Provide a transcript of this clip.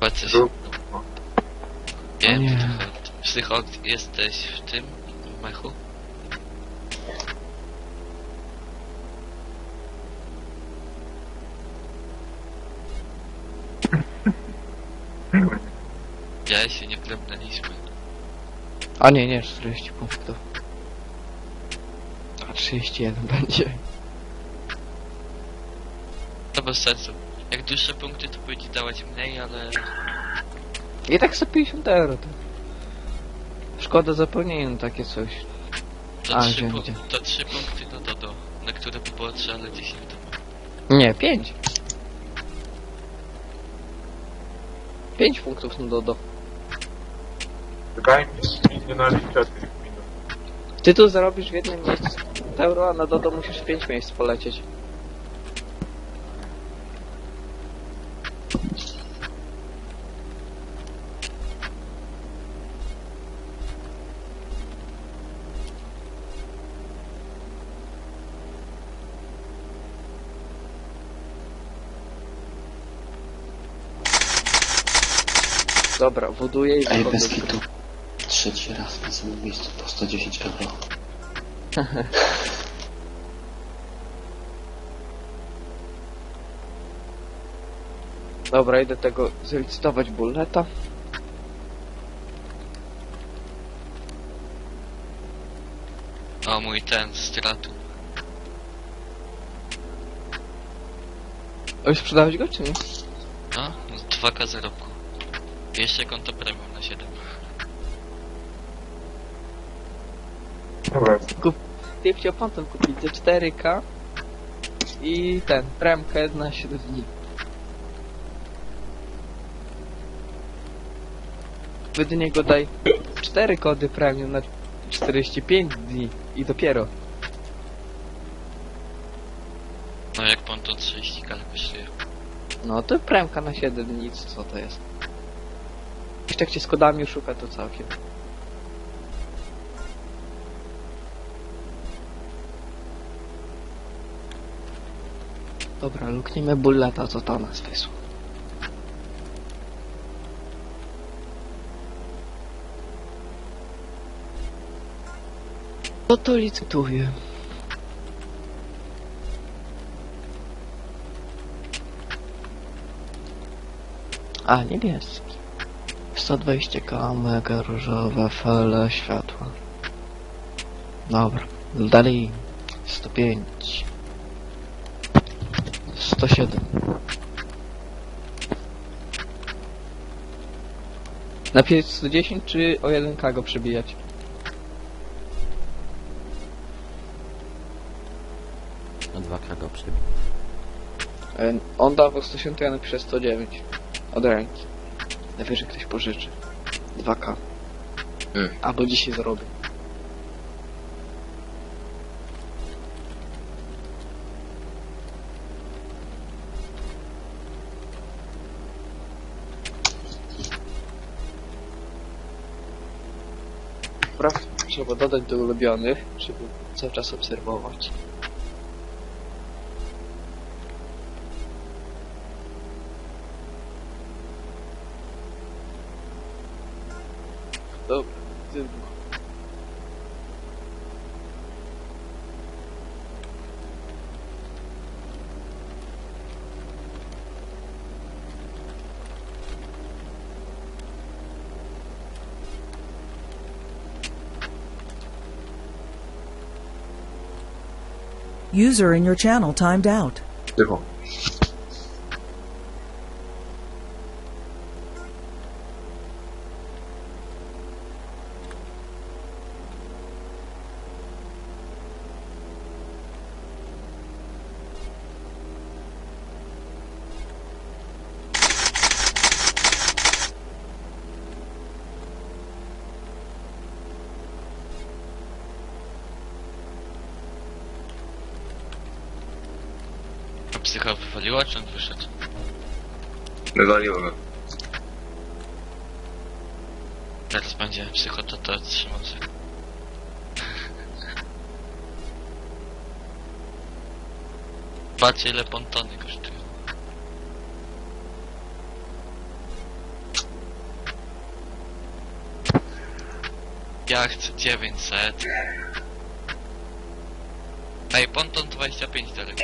Patrzysz. Wiem, nie. Psychot, jesteś w tym mechu? Ja się nie plebnęliśmy. A nie, nie, 40 punktów. A 31 będzie. To bez sensu. Jak dłuższe punkty, to będzie dawać mniej, ale... I tak 150 euro to. Szkoda na takie coś. To, A, trzy, wiem, pu- gdzie. to trzy punkty na Dodo, na które by było 3, ale 10 to Nie, 5. 5 punktów na Dodo. Wydaje mi się, że nie naliczę tych minut. Ty tu zarobisz w jednym miejscu euro, a na Dodo musisz w 5 miejsc polecieć. Dobra, buduję i Ej, wychodzę bez z gry. kitu. Trzeci raz na samym miejscu po 110 euro. Dobra, idę tego zlicytować bulleta. O, mój ten, stratu. A już sprzedałeś go, czy nie? No, 2K zarobku. Jeszcze konto premium na 7. Dobra, Ty chciał pan ten kupić za 4K i ten, premkę na 7 dni. Według niego daj 4 kody premium na 45 dni i dopiero. No jak pan to 30 kal kosztuje. No to premka na 7 dni, co to jest? Tak się z kodami szuka, to całkiem. Dobra, luknijmy bulleta, co to nas wysłał. Co to licytuje? A, niebieski. 120 mega różowe fale światła. Dobra, dalej 105 107 Napisać 110 czy o 1k go przebijać? Na 2K go przybił. E, On dawał 110, to ja napiszę 109 od ręki. Najwyżej ktoś pożyczy. 2k. Mm. Albo dzisiaj zarobię. Dobra, trzeba dodać do ulubionych, żeby cały czas obserwować. Dobra, wybuch. User in your channel timed out. Dycho. Psycha wywaliła, czy on wyszedł? Wywaliło go. Teraz będzie psychotata trzymał się. Patrzcie ile pontony kosztują. Ja chcę 900. Ej, ponton 25 Darek.